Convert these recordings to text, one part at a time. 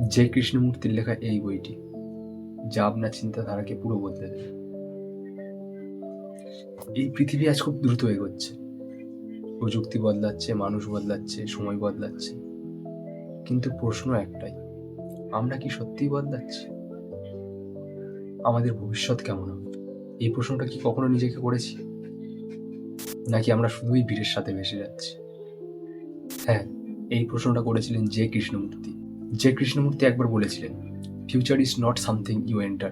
যে কৃষ্ণমূর্তির লেখা এই বইটি যা আপনার চিন্তাধারাকে পুরো বদলে দেবে। এই পৃথিবী আজ খুব দ্রুত এগোচ্ছে। প্রযুক্তি বদলাচ্ছে, মানুষ বদলাচ্ছে, সময় বদলাচ্ছে। কিন্তু প্রশ্ন একটাই, আমরা কি সত্যিই বদলাচ্ছি? আমাদের ভবিষ্যৎ কেমন হবে? এই প্রশ্নটা কি কখনো নিজেকে করেছি? নাকি আমরা শুধুই ভিড়ের সাথে ভেসে যাচ্ছি? হ্যাঁ এই প্রশ্নটা করেছিলেন যে কৃষ্ণমূর্তি। যে কৃষ্ণমূর্তি একবার বলেছিলেন future is not something you enter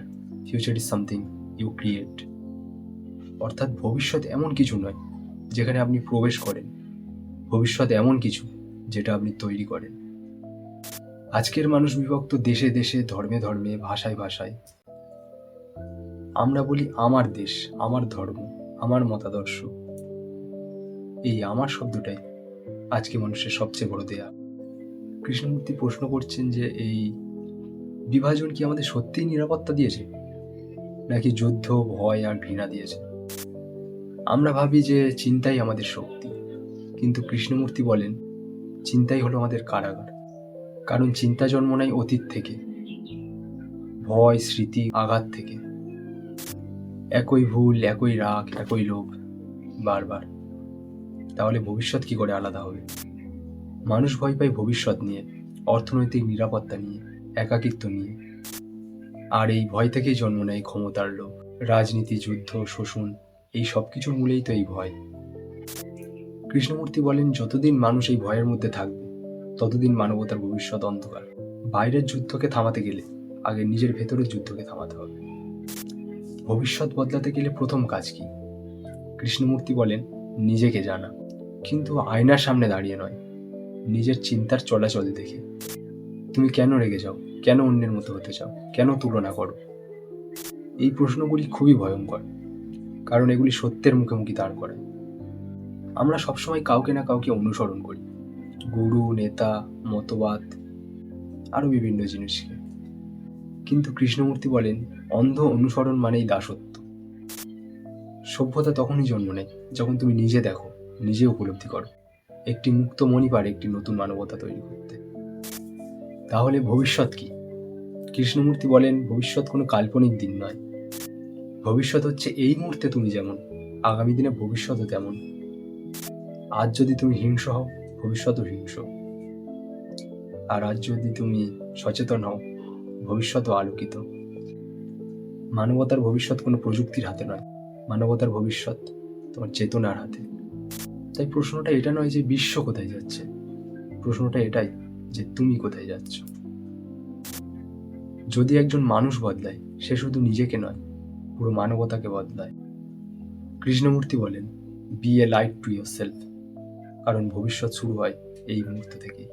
future is something you create অর্থাৎ ভবিষ্যৎ এমন কিছু নয় যেখানে আপনি প্রবেশ করেন। ভবিষ্যৎ এমন কিছু যেটা আপনি তৈরি করেন। আজকের মানুষ বিভক্ত দেশে দেশে, ধর্মে ধর্মে, ভাষায় ভাষায়। আমরা বলি আমার দেশ, আমার ধর্ম, আমার মতাদর্শ। এই আমার শব্দটাই আজকে মানুষের সবচেয়ে বড় দেয়া। কৃষ্ণমূর্তি প্রশ্ন করছেন যে এই বিভাজন কি আমাদের সত্যিই নিরাপত্তা দিয়েছে? নাকি যুদ্ধ, ভয় আর ঘৃণা দিয়েছে? আমরা ভাবি যে চিন্তাই আমাদের শক্তি। কিন্তু কৃষ্ণমূর্তি বলেন, চিন্তাই হলো আমাদের কারাগার। কারণ চিন্তা জন্ম নেয় অতীত থেকে, ভয়, স্মৃতি, আঘাত থেকে। একই ভুল, একই রাগ, একই লোভ বারবার। তাহলে ভবিষ্যৎ কি করে আলাদা হবে? মানুষ ভয় পায় ভবিষ্যৎ নিয়ে, অর্থনৈতিক নিরাপত্তা নিয়ে, একাকিত্ব নিয়ে। আর এই ভয় থেকেই জন্ম নেয় ক্ষমতার লোভ, রাজনীতি, যুদ্ধ, শোষণ, এই সব কিছুর মূলেই তো এই ভয়। কৃষ্ণমূর্তি বলেন, যতদিন মানুষ এই ভয়ের মধ্যে থাকবে, ততদিন মানবতার ভবিষ্যৎ অন্ধকার। বাইরের যুদ্ধকে থামাতে গেলে আগে নিজের ভেতরের যুদ্ধকে থামাতে হবে। ভবিষ্যৎ বদলাতে গেলে প্রথম কাজ কি? কৃষ্ণমূর্তি বলেন, নিজেকে জানা। কিন্তু আয়নার সামনে দাঁড়িয়ে নয়। নিজের চিন্তার চলাচল দেখে। তুমি কেন রেগে যাও? কেন অন্যের মতো হতে চাও? কেন তুলনা করো? এই প্রশ্নগুলি খুবই ভয়ঙ্কর, কারণ এগুলি সত্যের মুখোমুখি দাঁড় করে আমরা সবসময় কাউকে না কাউকে অনুসরণ করি। গুরু, নেতা, মতবাদ আরও বিভিন্ন জিনিসকে। কিন্তু কৃষ্ণমূর্তি বলেন, অন্ধ অনুসরণ মানেই দাসত্ব। সভ্যতা তখনই জন্ম নেয় যখন তুমি নিজে দেখো, নিজে উপলব্ধি করো। একটি মুক্ত মনি পারে একটি নতুন মানবতা তৈরি করতে। তাহলে ভবিষ্যৎ কি? কৃষ্ণমূর্তি বলেন, ভবিষ্যৎ কোনো কাল্পনিক দিন নয়। ভবিষ্যৎ হচ্ছে এই মুহূর্তে তুমি যেমন, আগামী দিনে ভবিষ্যৎও তেমন। আজ যদি তুমি হিংস হও, ভবিষ্যৎও হিংস আর আজ যদি তুমি সচেতন হও, ভবিষ্যৎও আলোকিত। মানবতার ভবিষ্যৎ কোনো প্রযুক্তির হাতে নয়। মানবতার ভবিষ্যৎ তোমার চেতনার হাতে। তাই প্রশ্নটা এটা নয় যে বিশ্ব কোথায় যাচ্ছে। প্রশ্নটা এটাই যে তুমি কোথায় যাচ্ছ। যদি একজন মানুষ বদলায়, সে শুধু নিজেকে নয়, পুরো মানবতাকে বদলায়। কৃষ্ণমূর্তি বলেন be a light to yourself কারণ ভবিষ্যৎ শুরু হয় এই মুহূর্ত থেকেই।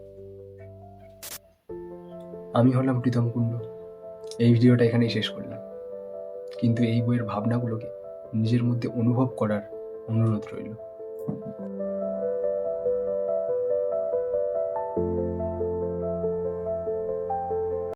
আমি হলাম প্রীতম কুণ্ড। এই ভিডিওটা এখানেই শেষ করলাম। কিন্তু এই বইয়ের ভাবনাগুলোকে নিজের মধ্যে অনুভব করার অনুরোধ রইল। Thank you.